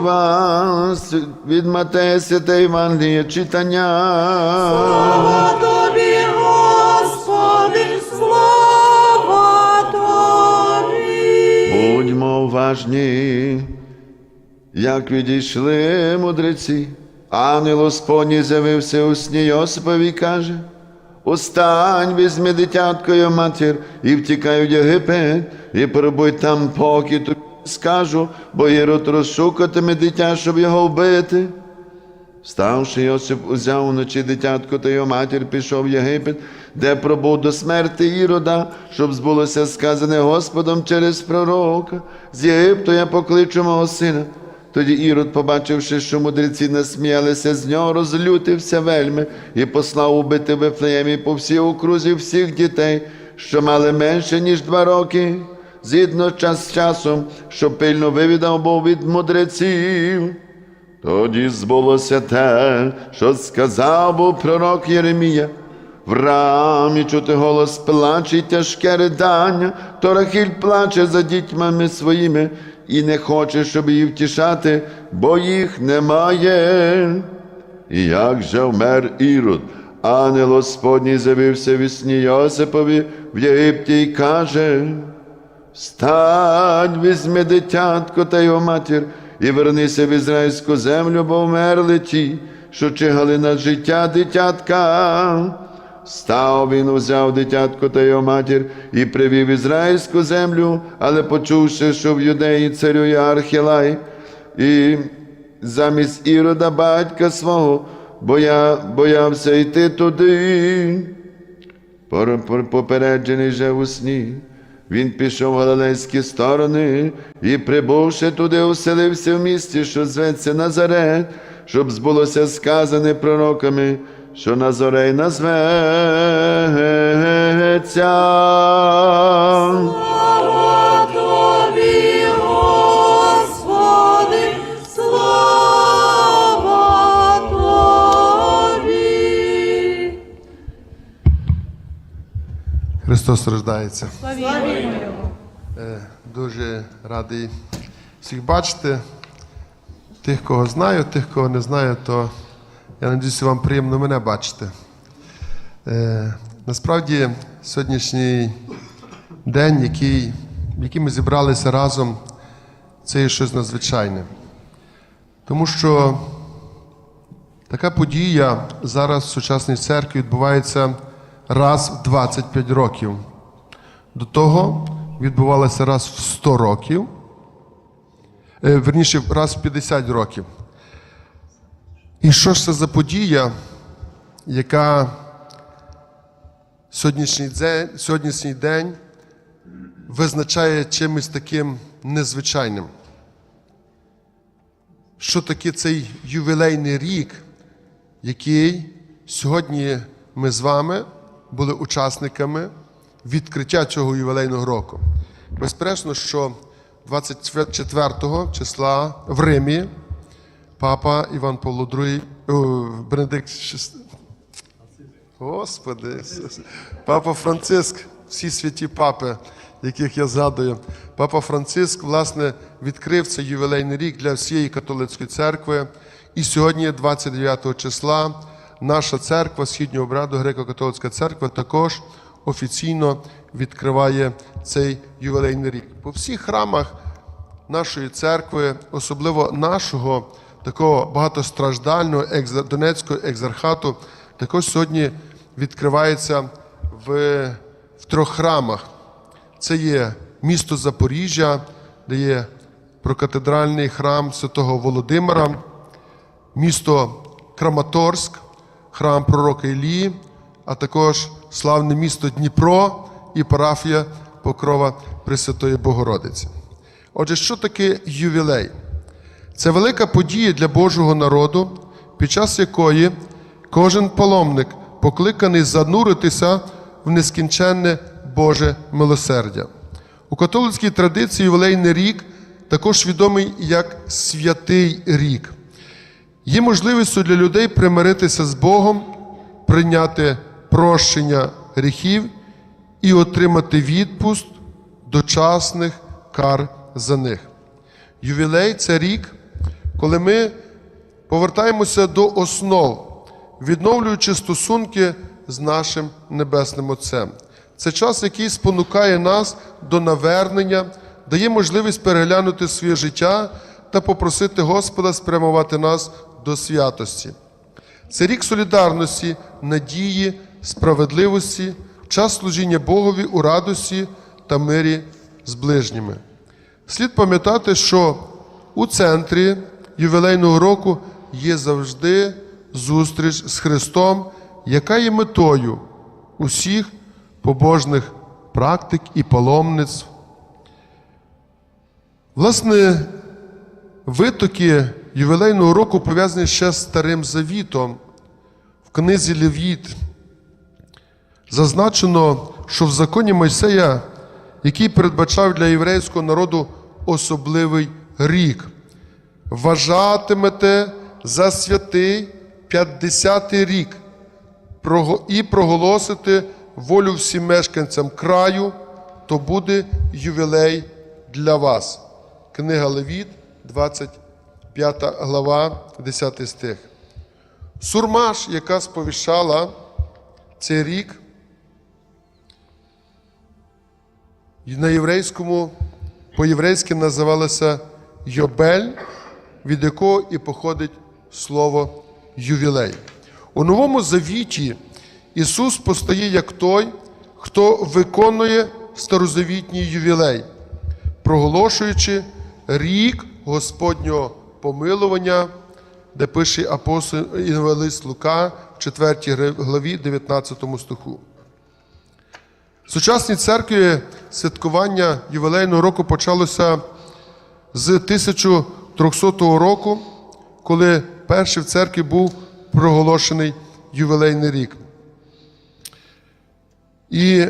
Вас від Матея Святе Євангелія читання. Слава тобі, Господи, слава тобі. Будьмо уважні, як відійшли мудреці. Ангел Господній з'явився у сні Йосипові і каже: Устань, візьми дитятко матір і втікай в Єгипет, і пробуй там, поки тобі скажу, бо Єрод розшукатиме дитя, щоб його вбити. Вставши, Йосип узяв уночі дитятко та його матір, пішов в Єгипет, де пробув до смерти Ірода, щоб збулося сказане Господом через пророка. З Єгипту я покличу мого сина. Тоді Ірод, побачивши, що мудреці насміялися з нього, розлютився вельми і послав убити Вифлеємі по всій окрузі всіх дітей, що мали менше, ніж два роки, згідно час з часом, що пильно вивідав був від мудреців. Тоді збулося те, що сказав був пророк Єремія. В рамі чути голос плаче й тяжке ридання, то Рахіль плаче за дітьми своїми і не хоче, щоб її втішати, бо їх немає. І як же вмер Ірод, ангел Господній з'явився в сні Йосипові в Єгипті і каже, Встань, візьми дитятко та його матір, і вернися в ізраїльську землю, бо вмерли ті, що чигали на життя дитятка. Став він, узяв дитятко та його матір і привів ізраїльську землю, але почувши, що в юдеї царює Архілай, і замість ірода батька свого, боя, боявся йти туди. Попереджений же у сні, він пішов в галилейські сторони і, прибувши туди, оселився в місті, що зветься Назарет, щоб збулося сказане пророками, що Назарей назветься. Христос рождається. Його. Е, Дуже радий всіх бачити. Тих, кого знаю, тих, кого не знаю, то я надіюся, вам приємно мене бачити. Е, Насправді, сьогоднішній день, який, в який ми зібралися разом, це є щось надзвичайне. Тому що така подія зараз в сучасній церкві відбувається раз в 25 років. До того відбувалося раз в 100 років, е, верніше, раз в 50 років. І що ж це за подія, яка сьогоднішній день, сьогоднішній день визначає чимось таким незвичайним? Що таке цей ювілейний рік, який сьогодні ми з вами були учасниками відкриття цього ювілейного року. Безперечно, що 24 числа в Римі папа Іван Павло II, Бенедикт VI, Господи, папа Франциск, всі святі папи, яких я згадую, папа Франциск, власне, відкрив цей ювілейний рік для всієї католицької церкви. І сьогодні, 29 числа, наша церква східнього обряду, греко-католицька церква, також офіційно відкриває цей ювілейний рік. По всіх храмах нашої церкви, особливо нашого такого багатостраждального Донецького екзархату, також сьогодні відкривається в, в трьох храмах. Це є місто Запоріжжя, де є прокатедральний храм святого Володимира, місто Краматорськ, храм пророка Ілії, а також славне місто Дніпро і парафія Покрова Пресвятої Богородиці. Отже, що таке ювілей? Це велика подія для Божого народу, під час якої кожен паломник покликаний зануритися в нескінченне Боже милосердя. У католицькій традиції ювілейний рік також відомий як святий рік. Є можливістю для людей примиритися з Богом, прийняти прощення гріхів і отримати відпуст дочасних кар за них. Ювілей це рік, коли ми повертаємося до основ, відновлюючи стосунки з нашим Небесним Отцем. Це час, який спонукає нас до навернення, дає можливість переглянути своє життя та попросити Господа спрямувати нас до святості. Це рік солідарності, надії, справедливості, час служіння Богові у радості та мирі з ближніми. Слід пам'ятати, що у центрі ювілейного року є завжди зустріч з Христом, яка є метою усіх побожних практик і паломництв. Власне, витоки ювілейного року пов'язані ще з Старим Завітом. В книзі Левіт зазначено, що в законі Мойсея, який передбачав для єврейського народу особливий рік, вважатимете за святий 50-й рік і проголосите волю всім мешканцям краю, то буде ювілей для вас. Книга Левіт, 25 глава, 10 стих. Сурмаш, яка сповіщала цей рік, на єврейському, по-єврейськи називалася Йобель, від якого і походить слово ювілей. У Новому Завіті Ісус постає як той, хто виконує старозавітній ювілей, проголошуючи рік Господнього помилування, де пише апостол Інвелист Лука в 4 главі 19 стиху. В сучасній церкві святкування ювілейного року почалося з 1300 року, коли перший в церкві був проголошений ювілейний рік. І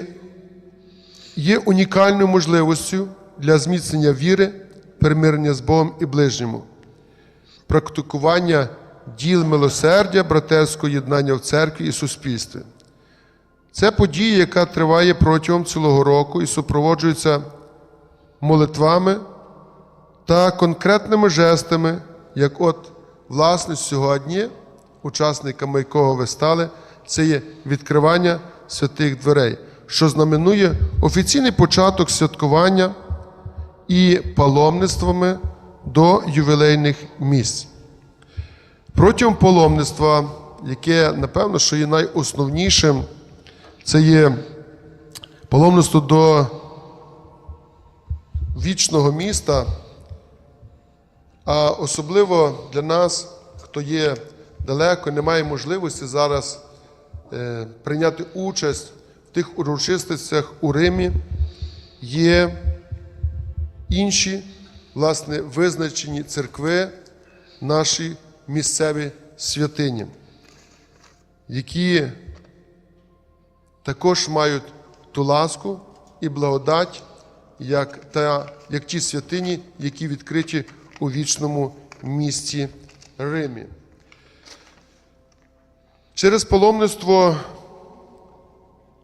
є унікальною можливістю для зміцнення віри, примирення з Богом і ближньому, практикування діл милосердя, братерського єднання в церкві і суспільстві. Це подія, яка триває протягом цілого року і супроводжується молитвами та конкретними жестами, як от, власне, сьогодні, учасниками якого ви стали, це є відкривання святих дверей, що знаменує офіційний початок святкування і паломництвами до ювілейних місць. Протягом паломництва, яке, напевно, що є найосновнішим, це є паломництво до вічного міста, а особливо для нас, хто є далеко, не має можливості зараз е, прийняти участь в тих урочистостях у Римі, є інші, власне, визначені церкви, наші місцеві святині, які також мають ту ласку і благодать, як, та, як ті святині, які відкриті у вічному місті Римі. Через паломництво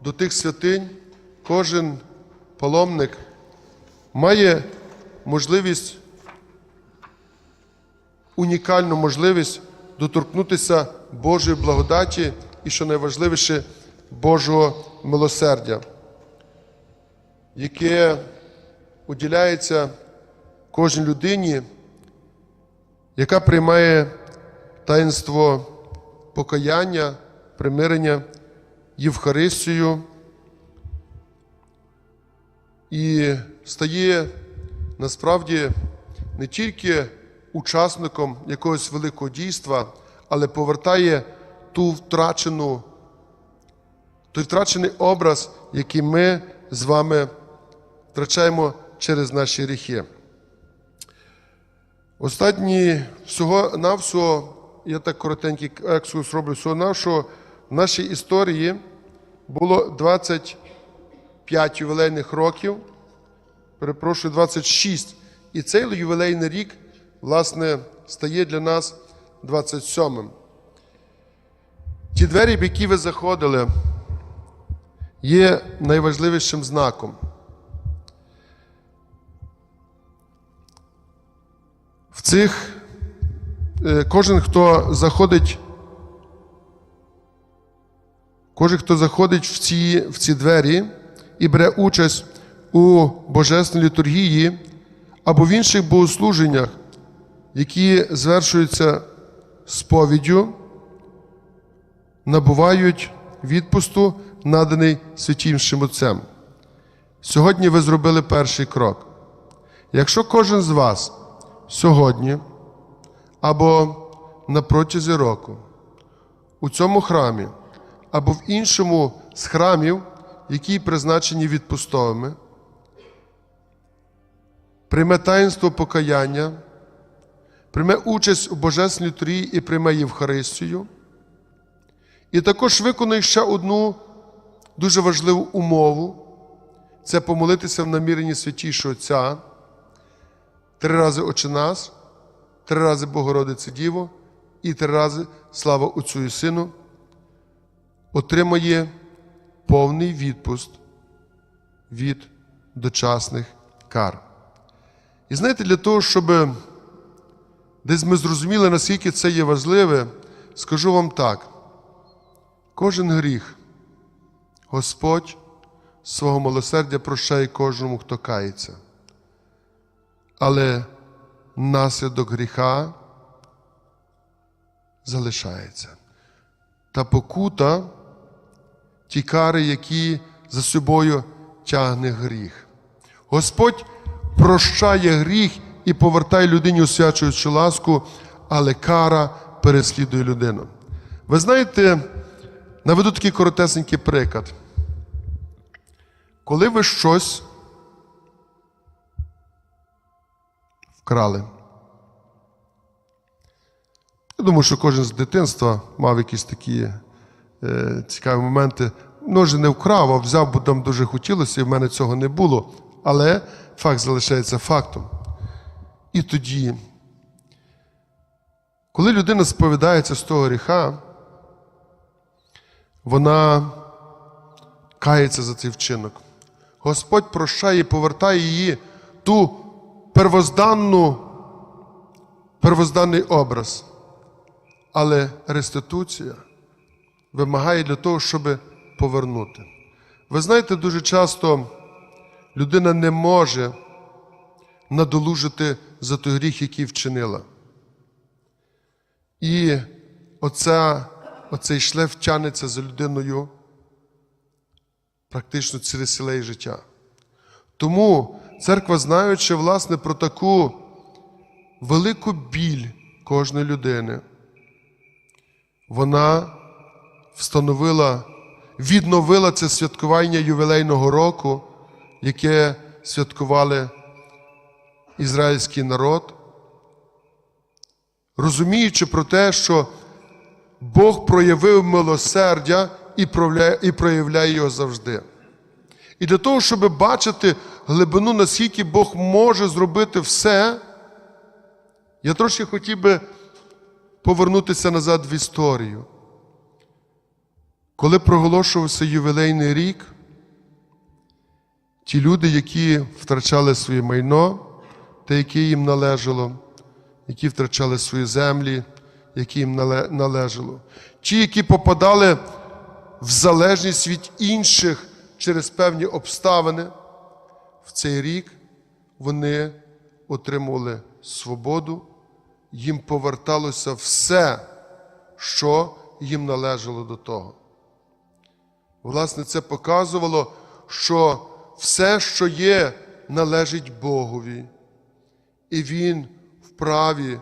до тих святинь кожен паломник має можливість, унікальну можливість доторкнутися Божої благодаті і, що найважливіше, Божого милосердя, яке уділяється кожній людині, яка приймає таїнство покаяння, примирення, Євхаристію і стає насправді не тільки учасником якогось великого дійства, але повертає ту втрачену той втрачений образ, який ми з вами втрачаємо через наші гріхи. Останні всього навсього, я так коротенький екскурс роблю, всього навсього, в нашій історії було 25 ювілейних років, перепрошую, 26. І цей ювілейний рік, власне, стає для нас 27-м. Ті двері, в які ви заходили, є найважливішим знаком. В цих е, кожен, хто заходить, кожен, хто заходить в ці, в ці двері і бере участь у Божественній літургії або в інших богослуженнях, які звершуються сповіддю, набувають відпусту, наданий святішим Отцем. Сьогодні ви зробили перший крок. Якщо кожен з вас сьогодні або на протязі року у цьому храмі або в іншому з храмів, які призначені відпустовими, прийме таїнство покаяння, прийме участь у Божественній літургії і прийме Євхаристію, і також виконує ще одну дуже важливу умову це помолитися в наміренні святішого Отця, три рази Отче нас, три рази Богородице Діво і три рази слава Отцю і Сину, отримає повний відпуст від дочасних кар. І знаєте, для того, щоб десь ми зрозуміли, наскільки це є важливе, скажу вам так: кожен гріх Господь свого милосердя прощає кожному, хто кається. Але наслідок гріха залишається. Та покута ті кари, які за собою тягне гріх. Господь прощає гріх і повертає людині освячуючу ласку, але кара переслідує людину. Ви знаєте, наведу такий коротесенький приклад. Коли ви щось вкрали. Я думаю, що кожен з дитинства мав якісь такі е, цікаві моменти. Може, не вкрав, а взяв, бо там дуже хотілося, і в мене цього не було. Але факт залишається фактом. І тоді, коли людина сповідається з того гріха, вона кається за цей вчинок. Господь прощає і повертає її ту первозданну, первозданний образ. Але реституція вимагає для того, щоб повернути. Ви знаєте, дуже часто людина не може надолужити за той гріх, який вчинила. І оця, оцей шлейф тянеться за людиною практично ціле селе і життя. Тому церква, знаючи власне про таку велику біль кожної людини, вона встановила, відновила це святкування ювілейного року, яке святкували ізраїльський народ, розуміючи про те, що Бог проявив милосердя і проявляє, його завжди. І для того, щоб бачити глибину, наскільки Бог може зробити все, я трошки хотів би повернутися назад в історію. Коли проголошувався ювілейний рік, ті люди, які втрачали своє майно, те, яке їм належало, які втрачали свої землі, які їм належало, ті, які попадали в залежність від інших через певні обставини, в цей рік вони отримували свободу, їм поверталося все, що їм належало до того. Власне, це показувало, що все, що є, належить Богові, і Він вправі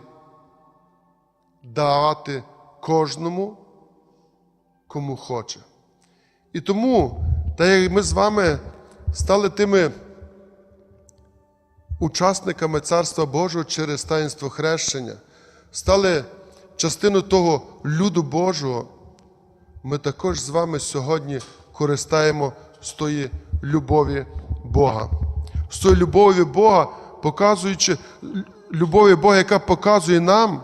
давати кожному, кому хоче. І тому, так як ми з вами стали тими учасниками Царства Божого через таїнство хрещення, стали частиною того люду Божого, ми також з вами сьогодні користаємо з тої любові Бога. З тої любові Бога, показуючи любові Бога, яка показує нам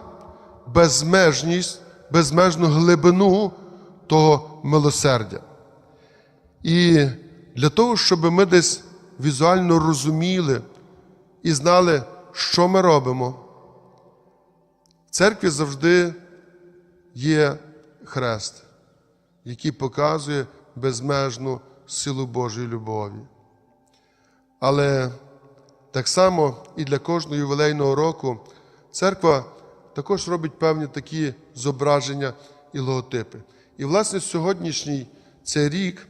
безмежність, безмежну глибину того милосердя. І для того, щоб ми десь візуально розуміли і знали, що ми робимо, в церкві завжди є хрест, який показує безмежну силу Божої любові. Але так само і для кожного ювілейного року церква також робить певні такі зображення і логотипи. І, власне, сьогоднішній цей рік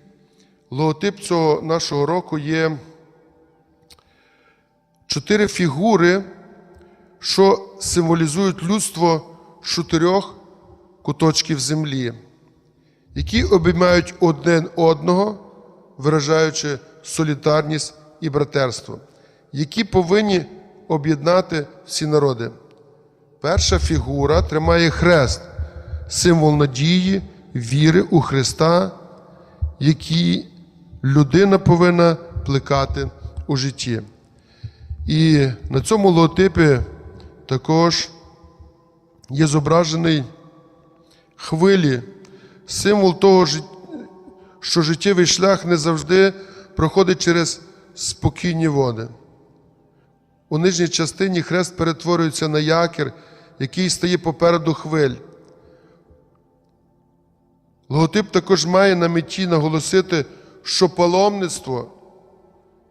логотип цього нашого року є чотири фігури, що символізують людство чотирьох куточків землі, які обіймають один одного, виражаючи солідарність і братерство, які повинні об'єднати всі народи. Перша фігура тримає хрест, символ надії, віри у Христа, який людина повинна плекати у житті. І на цьому логотипі також є зображений хвилі, символ того, жит- що життєвий шлях не завжди проходить через спокійні води. У нижній частині хрест перетворюється на якір, який стає попереду хвиль. Логотип також має на меті наголосити, що паломництво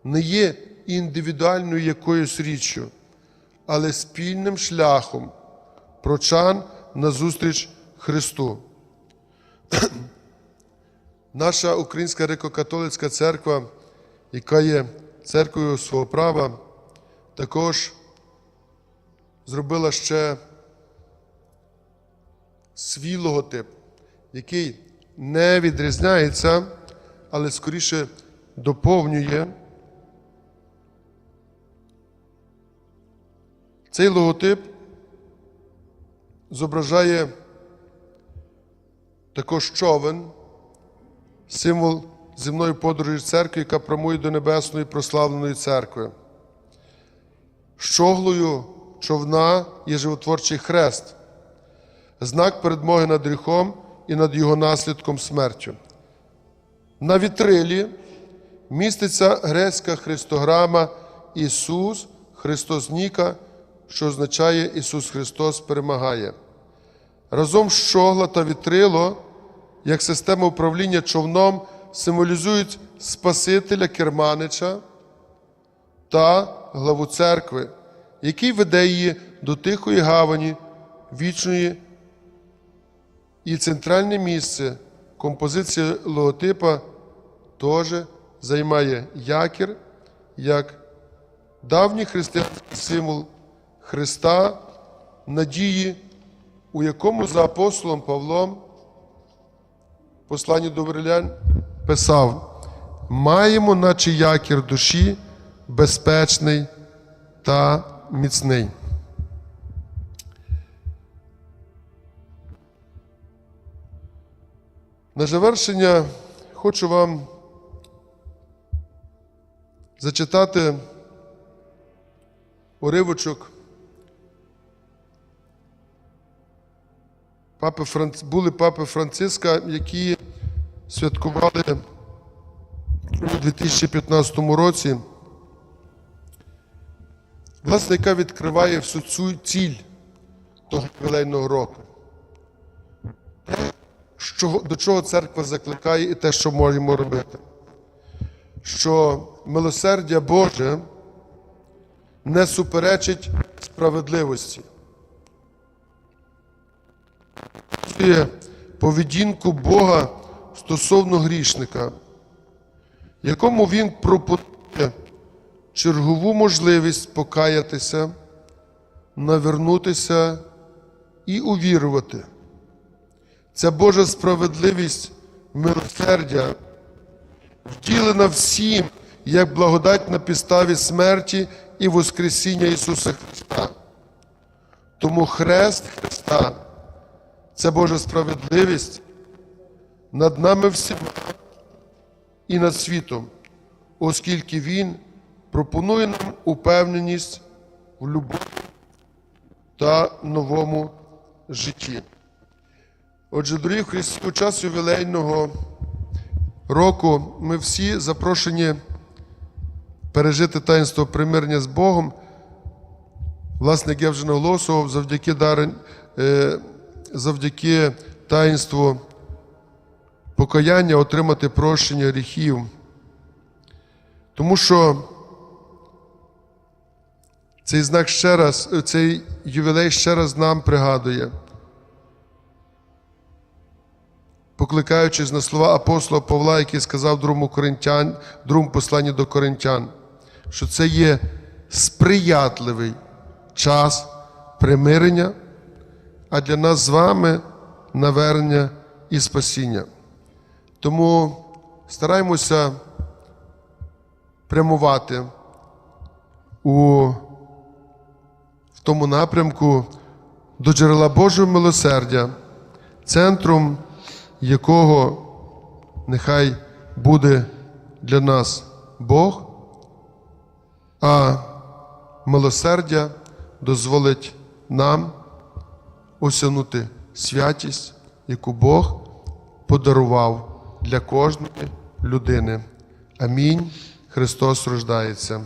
не є індивідуальною якоюсь річчю, але спільним шляхом прочан назустріч Христу. Наша Українська греко-католицька церква, яка є церквою свого права, також зробила ще свій логотип, який не відрізняється, але скоріше доповнює. Цей логотип зображає також човен, символ земної подорожі церкви, яка прямує до небесної прославленої церкви. Щоглою човна є животворчий хрест, знак передмоги над гріхом і над його наслідком смертю. На вітрилі міститься грецька христограма Ісус Христос Ніка, що означає Ісус Христос перемагає. Разом щогла та вітрило, як система управління човном, символізують Спасителя Керманича та главу церкви, який веде її до тихої гавані, вічної і центральне місце. Композиції логотипа теж займає якір як давній християнський символ Христа, надії, у якому за апостолом Павлом посланні до Римлян писав: маємо, наче якір душі, безпечний та міцний. На завершення хочу вам зачитати уривочок. Папи Франц... Були папи Франциска, які святкували у 2015 році, власне, яка відкриває всю цю ціль того ювілейного року. Що, до чого церква закликає і те, що можемо робити. Що милосердя Боже не суперечить справедливості. Поведінку Бога стосовно грішника, якому Він пропонує чергову можливість покаятися, навернутися і увірувати. Ця Божа справедливість, милосердя втілена всім як благодать на підставі смерті і Воскресіння Ісуса Христа. Тому хрест Христа це Божа справедливість над нами всіма і над світом, оскільки Він пропонує нам упевненість в любові та новому житті. Отже, дорогі Христі, у час ювілейного року ми всі запрошені пережити таїнство примирення з Богом. Власне, як я вже наголосував, завдяки дарен- е, завдяки таїнству покаяння отримати прощення гріхів. Тому що цей знак ще раз, цей ювілей ще раз нам пригадує, покликаючись на слова апостола Павла, який сказав другому коринтян, другому посланні до коринтян, що це є сприятливий час примирення, а для нас з вами навернення і спасіння. Тому стараємося прямувати у в тому напрямку до джерела Божого милосердя, центром якого нехай буде для нас Бог, а милосердя дозволить нам осягнути святість, яку Бог подарував для кожної людини. Амінь. Христос рождається.